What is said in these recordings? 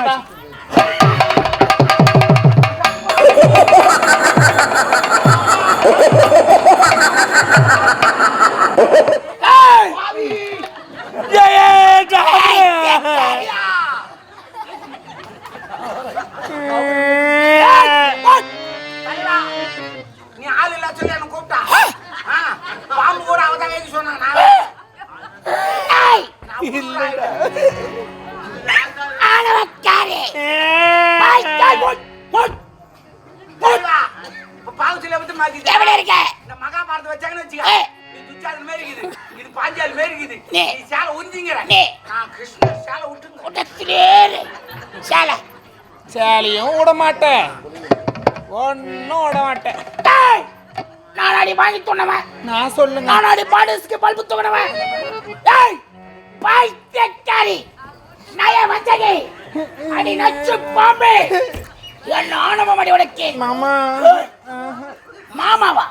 சரிடா ஏய், ஜாமி. தலைவா, நீ ஆள் இல்ல சொல்லி என்ன கூப்பிட்டா ஆ, பாம்பு கூட அவதான் எழுதி சொன்னாங்க சேலையும் விட மாட்டேன். ஒன்னும் விட மாட்டேன். நானாடி வாங்கி சொன்னவன் நான் சொல்லுங்க. நானாடி பாடஸ்க்கு பல்பு தூக்கினவன் டேய் பைத்தியக்காரி நய வஞ்சகி. அடி நச்சு பாம்பே. என்ன ஆணவம் அடி உனக்கு? மாமா. மாமாவா?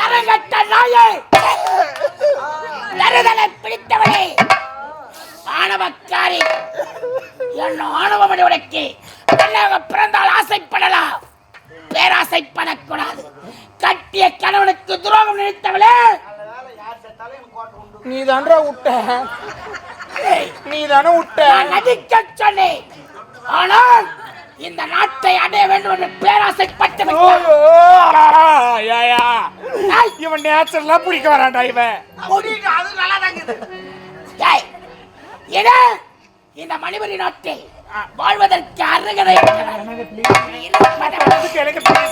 தரங்கட்ட நாயே. தருதலை பிடித்தவளே. ஆணவக்காரி. என்ன ஆணவம் அடி உனக்கு? பெண்ணாக பிறந்தால் ஆசைப்படலாம். பேராசைப்படக்கூடாது. கட்டிய கணவனுக்கு துரோகம் நினைத்தவளே. நீ தான்டா விட்ட நீ தானே விட்ட நான் நடிக்க சொன்னேன். ஆனால் இந்த நாட்டை அடைய வேண்டும் என்று பேராசைப்பட்டு இவன் நேச்சுரலா பிடிக்க வரான்டா இவன். அது நல்லாதான் இருக்குது. எது? இந்த மணிபுரி நாட்டில் வாழ்வதற்கு அருகதை அதுக்கு எனக்கு காலை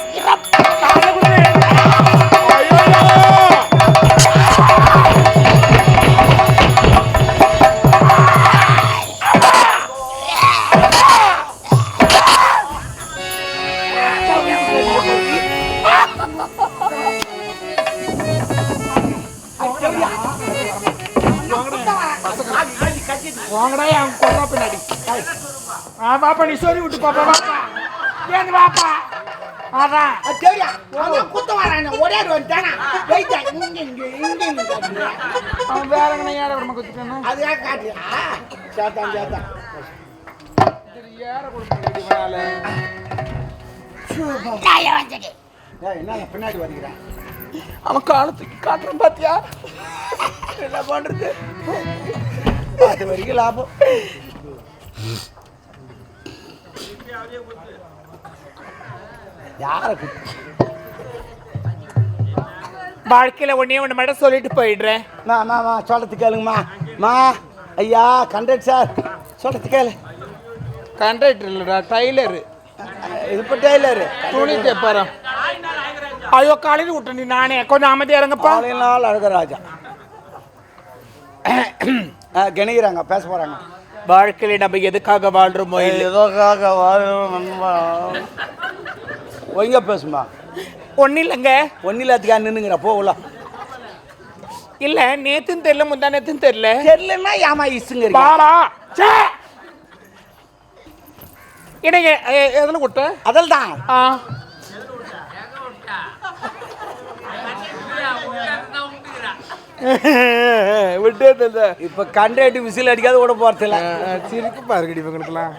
வாங்கடா என் கொண்டா பின்னாடி. ஆ பாப்பா நீ சொல்லி விட்டு பாப்பா பாப்பா ஏன் பாப்பா அதான் அது தெரியா? அவன் குத்த வரானே, ஒரே வந்துட்டானா? வெயிட்டா, இங்க, இங்க, இங்க, இங்க? அவன் வேற எங்கன ஏற குத்துட்டானா அது ஏன் காட்டுறியா? சேத்தான், சேத்தான். ஏற ஏய், என்னங்க பின்னாடி வருகிறேன் அவன் காலத்துக்கு காட்டுறான் பாத்தியா என்ன பண்றது அது வரைக்கும் லாபம் யார வாழ்க்கையில ஒன்னே ஒண்ணு மட்டும் சொல்லிட்டு போயிடுறேன் மா மா மா சொல்றது கேளுங்கம்மா மா ஐயா கண்டக்ட் சார் சொல்றது கேளு கண்டக்டர் இல்லடா டைலரு இது இப்போ டெய்லரு துணி தைப்பாராம் ஐயோ காலையில் விட்டு நீ நானே கொஞ்சம் அமைதியா இருங்கப்பா நாள் அழகராஜா கணிக்கிறாங்க பேச போறாங்க. வாழ்க்கையில நம்ம எதுக்காக வாழ்றோமோ இல்லை ஏதோக்காக ஒழுங்கா பேசுமா ஒன்னும் இல்லைங்க. ஒன்னில் அதுக்கா நின்னுங்கிற போகல இல்ல நேத்துன்னு தெரியல முந்தா நேத்துன்னு தெரியல. தெரியலன்னா ஏமா இசுங்க பாலா! என்னங்க எ- எதுல விட்ட அதில் தான் ஆ. விட்டது இல்லை இப்போ கண்டேட்டு விசில் அடிக்காத விட போகிறதில்ல சிரிப்பு பாருங்கடி இவங்களுக்குலாம்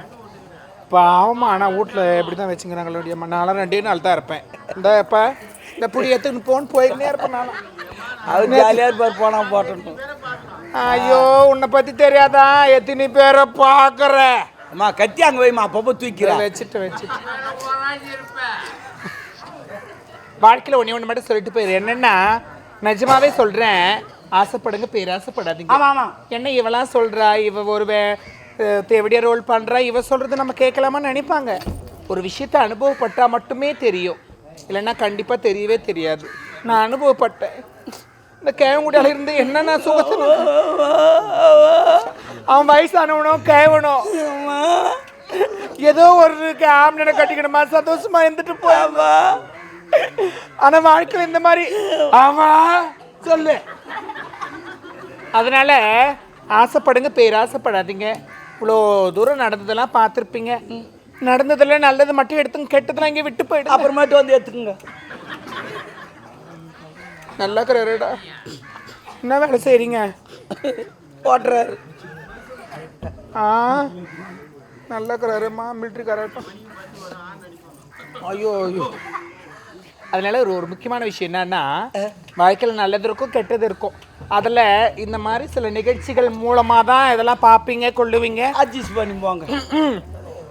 பாவமா ஆனால் வீட்டில் எப்படி தான் வச்சுங்கிறாங்களோ அம்மா நானும் ரெண்டே நாள் தான் இருப்பேன். இந்த இப்போ இந்த புடி எடுத்துன்னு போன்னு போயின்னே இருப்பேன் நானும். அது ஜாலியாக இருப்பார் போனால் போட்டோம் ஐயோ உன்னை பற்றி தெரியாதா? எத்தனை பேரை பார்க்குற அம்மா கத்தி அங்கே வைமா அப்பப்போ தூக்கிறேன் வச்சுட்டு வச்சுட்டு. வாழ்க்கையில் ஒன்றே ஒன்று மட்டும் சொல்லிட்டு போயிரு. என்னன்னா நிஜமாவே சொல்கிறேன் ஆசைப்படுங்க பேராசைப்படாதீங்க. ஆமாம் என்ன இவெல்லாம் சொல்றா? இவ ஒரு வே- அஹ் தேவடியா ரோல் பண்றா? இவ சொல்றது நம்ம கேட்கலாமான்னு நினைப்பாங்க. ஒரு விஷயத்தை அனுபவப்பட்டா மட்டுமே தெரியும். இல்லைன்னா கண்டிப்பா தெரியவே தெரியாது. நான் அனுபவப்பட்டேன். இந்த கேவங்குடியால இருந்து என்னென்ன சுகத்தை நான் அவன் வயசானவனும் கேவனும் ஏதோ ஒரு ஆம்பளை கட்டிக்கணுமா சந்தோஷமா இருந்துட்டு போயாமா ஆனா வாழ்க்கையில இந்த மாதிரி ஆமா சொல்லு. அதனால ஆசைப்படுங்க பேராசைப்படாதீங்க இவ்வளோ தூரம் நடந்ததெல்லாம் பார்த்துருப்பீங்க. நடந்ததுல நல்லது மட்டும் எடுத்துங்க கெட்டதெல்லாம் இங்கே விட்டு போயிடு அப்புறமேட்டு வந்து எடுத்துக்கோங்க. நல்லா இருக்கிறாருடா. என்ன வேலை செய்றீங்க? ஓட்டுறாரு. ஆ நல்லக்கிறாருமா மிலிட்ரிக்காரட்டும் ஐயோ ஐயோ. அதனால ஒரு ஒரு முக்கியமான விஷயம் என்னன்னா வாழ்க்கையில் நல்லது இருக்கும் கெட்டது இருக்கும் அதில் இந்த மாதிரி சில நிகழ்ச்சிகள் மூலமாக தான் இதெல்லாம் பார்ப்பீங்க கொள்ளுவீங்க. அட்ஜஸ்ட் பண்ணி போங்க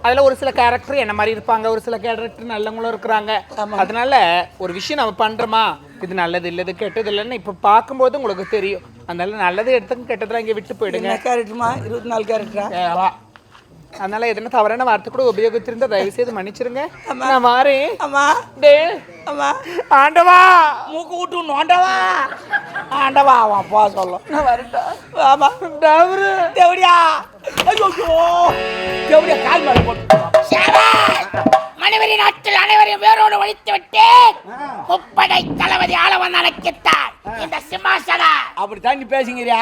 அதில் ஒரு சில கேரக்டர் என்ன மாதிரி இருப்பாங்க ஒரு சில கேரக்டர் நல்லவங்களும் இருக்கிறாங்க. அதனால ஒரு விஷயம் நம்ம பண்ணுறோமா இது நல்லது இல்லை இது கெட்டது இல்லைன்னு இப்போ பார்க்கும்போது உங்களுக்கு தெரியும். அதனால நல்லது எடுத்துங்க கெட்டதெல்லாம் இங்கே விட்டு போயிடுங்க. கேரக்டருமா இருபத்தி நாலு கேரக்டரா. அதனால எதனா தவறான வார்த்தை கூட உபயோகிச்சிருந்தா தயவு செய்து மன்னிச்சிருங்க நான் மாறேன் அம்மா. டே. அம்மா. ஆண்டவா. மூக்கு விட்டு நோண்டவா? ஆண்டவா அவன் போ சொல்லும். நான் வரட்டா. ஆமா. டவரு. தேவடியா. ஐயோ தேவடியா கால் மேல போட்டு. மணிவரி நாட்டில் அனைவரையும் வேரோடு ஒழித்து விட்டேன். முப்படை தளபதி ஆளவன் அழைக்கிட்டார் அப்படித்தான் நீ பேசுங்கிறியா.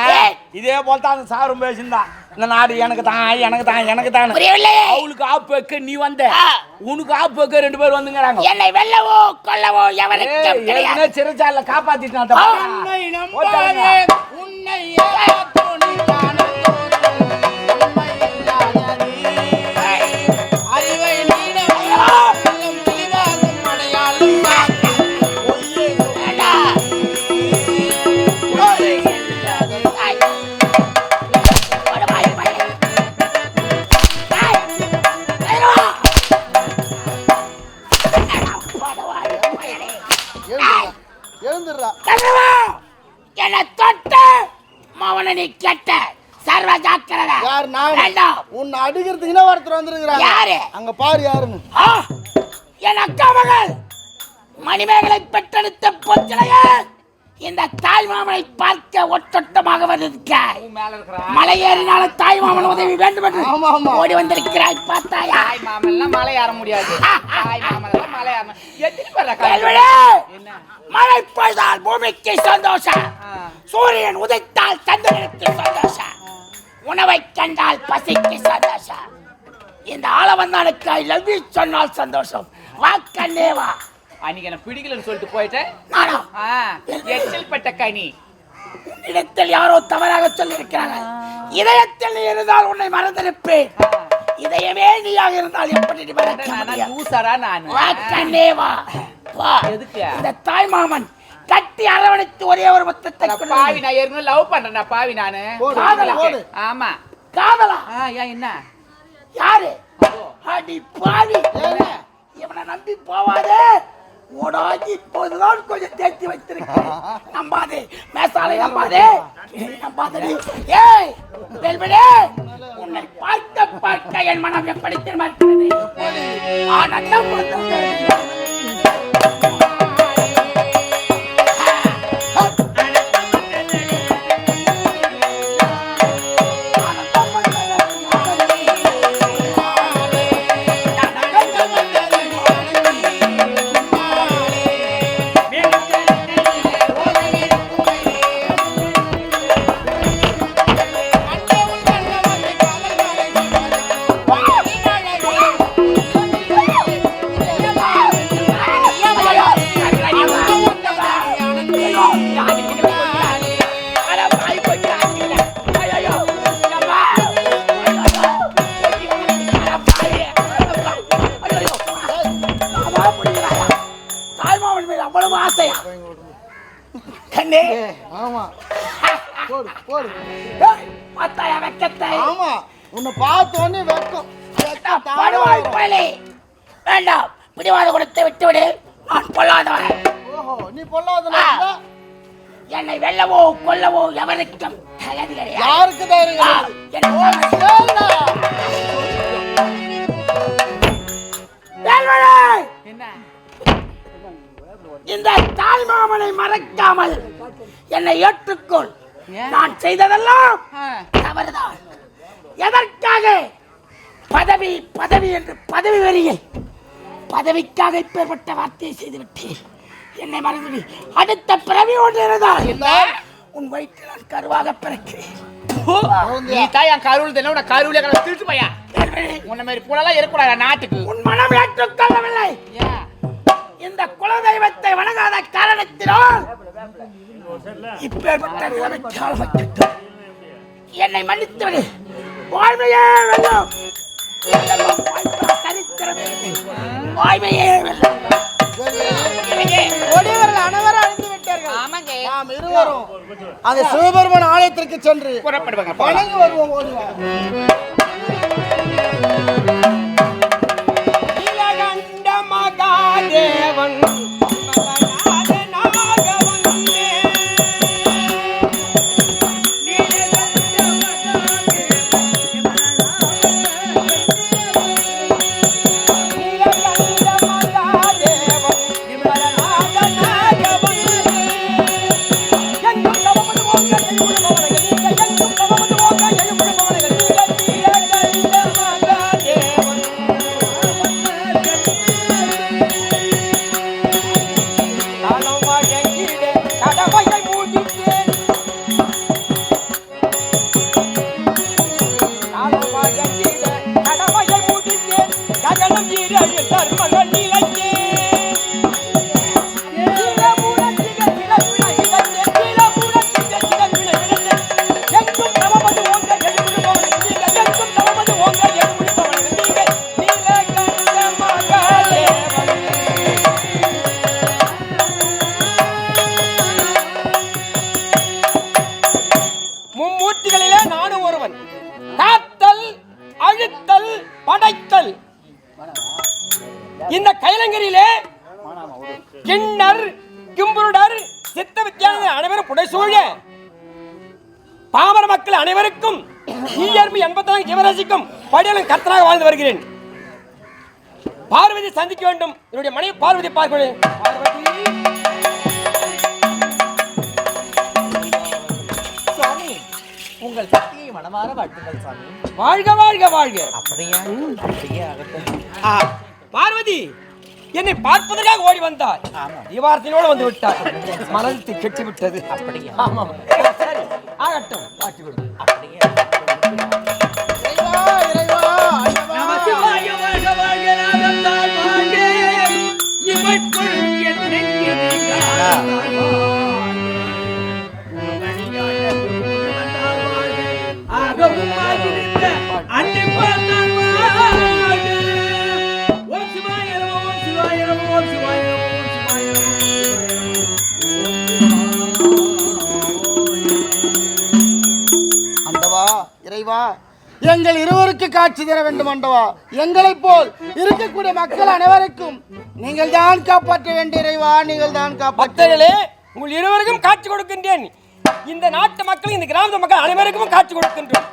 இதே போல தான் அந்த சாரும் பேசியிருந்தான். இந்த நாடு எனக்கு தான் எனக்கு தான் எனக்கு தான். அவளுக்கு ஆப்பு வைக்க நீ வந்த. உனக்கு ஆப்பு வைக்க ரெண்டு பேர் வந்துங்கிறாங்க. என்னை வெல்லவோ கொல்லவோ ஏற்கனவே சிறைச்சாலைல காப்பாத்திட்டான். உன்னை சர்வ ஜாக்கிரதை யார் நான்? உன்னை அடிக்கிறதுக்குன்னா ஒருத்தர் வந்திருக்கிறாங்க. யாரு? அங்க பாரு யாருன்னு. ஆ! என் அக்கா மகள். மணிமேகலை பெற்றெடுத்த பொச்சலையே. இந்த தாய் மாமனை பார்க்க ஒட்டொட்டமாக வந்திருக்க. மேல ஏறினால தாய் மாமன் உதவி வேண்டும் என்று. ஓடி வந்திருக்கிறாய் பார்த்தாயா? தாய் மாமெல்லாம் மலை ஏற முடியாது. தாய் மாமெல்லாம் மலை ஏற மழை பொழுதால் பூமிக்கு சந்தோஷம். சூரியன் உதைத்தால் சந்திரனுக்கு சந்தோஷம். உணவை கண்டால் பசிக்கு சந்தோஷம். இந்த ஆளவந்தானுக்கு ஐ லவ் யூ சொன்னால் சந்தோஷம். வா கண்ணே வா. அன்னைக்கு எனக்கு பிடிக்கலன்னு சொல்லிட்டு போயிட்டேன். நானா? எச்சில் பட்ட கனி. இடத்தில் யாரோ தவறாக சொல்லியிருக்கிறாங்க இதயத்தில் நீ இருந்தால் உன்னை மறந்திருப்பேன். இதயமே நீயாக இருந்தால் எப்படி மறக்க நானு. வா கண்ணே வா. வா. எதுக்கு? இந்த தாய் மாமன் கட்டி அரவணைத்து ஒரே ஒரு முத்தத்தை. பாவி நான் ஏற்கனவே லவ் பண்றேன் பாவி நானு. காதலா? ஆமா. காதலா? ஏன் என்ன? யாரு? அடி பாவி. இவனை நம்பி போவாதே. ஓடாகி இப்போதுதான் கொஞ்சம் தேய்ச்சி வைத்திருக்கேன் நம்பாதே. மேசாலை நம்பாதே. நம்பாதடி. ஏய் வெல்வடே. உன்னை பார்க்க பார்க்க என் மனம் எப்படி திரும்பிக்கிறது ஆனந்தம் கொடுத்தது. அவ்வளவு ஆசையா? கண்ணே. ஆமா. போடு போடு. பார்த்தாயா வெக்கத்தை? ஆமா. உன்னை பார்த்த உடனே வெக்கம் படுவாய். பயலே. வேண்டாம். பிடிவாத கொடுத்து விட்டுவிடு. நான் பொல்லாதவன். ஓஹோ நீ பொல்லாதல ஆ. என்னை வெல்லவோ கொல்லவோ எவருக்கும் தகுதி கிடையாது யாருக்கு ஆ, கிடையாது? மறக்காமல் என்னை ஏற்றுக்கொள்? நான் செய்ததெல்லாம் தவறுதான். எதற்காக? பதவி பதவி என்று பதவி வெறியில் பதவிக்காக இப்பேற்பட்ட வார்த்தையை செய்துவிட்டேன் என்னை மறந்து அடுத்த பிறவி ஒன்று இருந்தால் உன் வயிற்றில் நான் கருவாக பிறக்கிறேன். நீ தான் என் கருவில் தானே உன கருவில திருட்டு பையா? உன்ன மாதிரி புலலாம் இருக்கக்கூடாது நாட்டுக்கு. உன் மனம் ஏற்றுக்கொள்ளவில்லை. இந்த குலதெய்வத்தை வணங்காத காரணத்தினால் இப்பேற்பட்ட. என்னை மன்னித்து விடு வாழ்வையே வெல்லும் சரித்திரமே நாம் இருவரும் அந்த சிவபெருமான் ஆலயத்திற்கு சென்று புறப்படுவாங்க. வணங்கி வருவோம். ஜீவராசிக்கும் படியலும் கர்த்தனாக வாழ்ந்து வருகிறேன். பார்வதி சந்திக்க வேண்டும். என்னுடைய மனைவி பார்வதி சுவாமி உங்கள் சக்தியை மனமாற வாழ்த்துங்கள் சுவாமி. வாழ்க வாழ்க வாழ்க. அப்படியா? அப்படியே ஆகட்டும். ஆ, பார்வதி என்னை பார்ப்பதற்காக ஓடி வந்தார். தீவாரத்தினோடு வந்து விட்டார் மனது கெட்டு விட்டது அப்படியா? ஆமாம். சரி ஆகட்டும். பார்த்து விடு எங்கள் இருவருக்கு காட்சி தர வேண்டும் ஆண்டவா. எங்களைப் போல் இருக்கக்கூடிய மக்கள் அனைவருக்கும் நீங்கள் தான் காப்பாற்ற வேண்டிய இறைவா நீங்கள் தான் காப்பாற்ற உங்கள் இருவருக்கும் காட்சி கொடுக்கின்றேன். இந்த நாட்டு மக்கள் இந்த கிராமத்து மக்கள் அனைவருக்கும் காட்சி கொடுக்கின்றோம்.